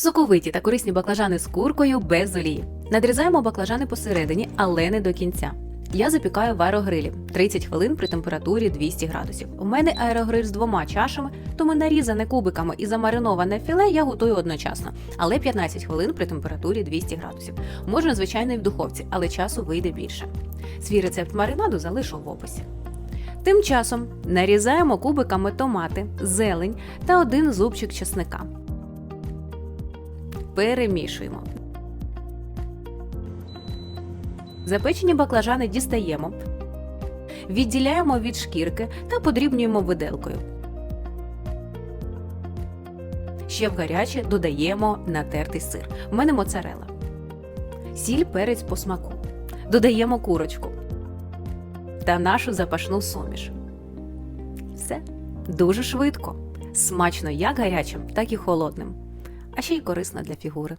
Соковиті та корисні баклажани з куркою без олії. Надрізаємо баклажани посередині, але не до кінця. Я запікаю в аерогрилі 30 хвилин при температурі 200 градусів. У мене аерогриль з двома чашами, тому нарізане кубиками і замариноване філе я готую одночасно, але 15 хвилин при температурі 200 градусів. Можна, звичайно, і в духовці, але часу вийде більше. Свій рецепт маринаду залишу в описі. Тим часом нарізаємо кубиками томати, зелень та один зубчик чесника. Перемішуємо. Запечені баклажани дістаємо, відділяємо від шкірки та подрібнюємо виделкою. Ще в гаряче додаємо натертий сир. У мене моцарела. Сіль перець по смаку. Додаємо курочку та нашу запашну суміш. Все дуже швидко. Смачно як гарячим, так і холодним, а ще й корисна для фігури.